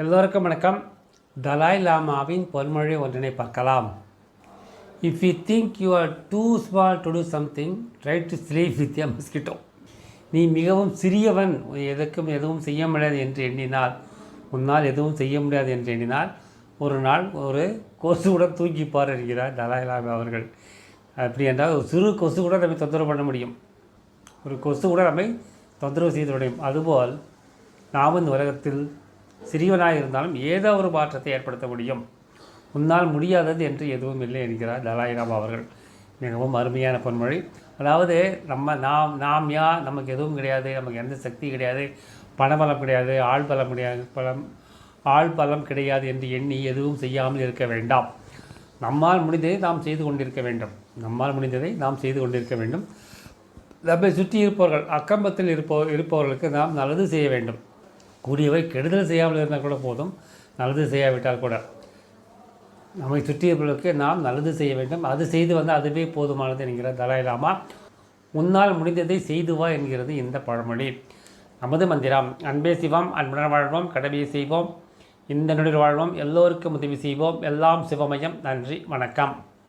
எல்லோருக்கும் வணக்கம். தலாய் லாமாவின் பொன்மொழி ஒன்றினை பார்க்கலாம். If you think you are too small to do something try to sleep with a mosquito நீ மிகவும் சிறியவன் எதற்கும் எதுவும் செய்ய முடியாது என்று எண்ணினால் உன்னால் எதுவும் செய்ய முடியாது என்று எண்ணினால் ஒரு நாள் ஒரு கொசு கூட தூக்கிப்பார் என்கிறார் தலாய் லாமா அவர்கள். அப்படி என்றால் ஒரு சிறு கொசு கூட நம்மை தொந்தரவு பண்ண முடியும். ஒரு கொசு கூட நம்மை தொந்தரவு செய்து முடியும். அதுபோல் நாம் இந்த உலகத்தில் சிறியவனாக இருந்தாலும் ஏதோ ஒரு மாற்றத்தை ஏற்படுத்த முடியும். உன்னால் முடியாதது என்று எதுவும் இல்லை என்கிறார் தலாயிராம் அவர்கள். மிகவும் அருமையான பொன்மொழி. அதாவது நம்ம நாம் நாம் யா நமக்கு எதுவும் கிடையாது. நமக்கு எந்த சக்தி கிடையாது. பணபலம் கிடையாது. ஆள் பலம் கிடையாது. பலம் ஆள் பலம் கிடையாது என்று எண்ணி எதுவும் செய்யாமல் இருக்க வேண்டாம். நம்மால் முடிந்ததை நாம் செய்து கொண்டிருக்க வேண்டும். நம்மால் முடிந்ததை நாம் செய்து கொண்டிருக்க வேண்டும். நம்மை சுற்றி இருப்பவர்கள் அக்கம்பத்தில் இருப்போ இருப்பவர்களுக்கு நாம் நல்லது செய்ய வேண்டும். கூடியவை கெடுதல் செய்யாமல் இருந்தால் கூட போதும். நல்லது செய்யாவிட்டால் கூட. நம்மை சுற்றி நாம் நல்லது செய்ய வேண்டும். அது செய்து வந்தால் அதுவே போதுமானது என்கிற தலாய் லாமா உன்னால் முடிந்ததை செய்து வா என்கிறது இந்த பழமொழி. நமது மந்திரம். அன்பே சிவம் அன்புடன் வாழ்வோம் கடமையை செய்வோம். இந்த நொடியில் வாழ்வோம். எல்லோருக்கும் உதவி செய்வோம். எல்லாம் சிவமயம். நன்றி வணக்கம்.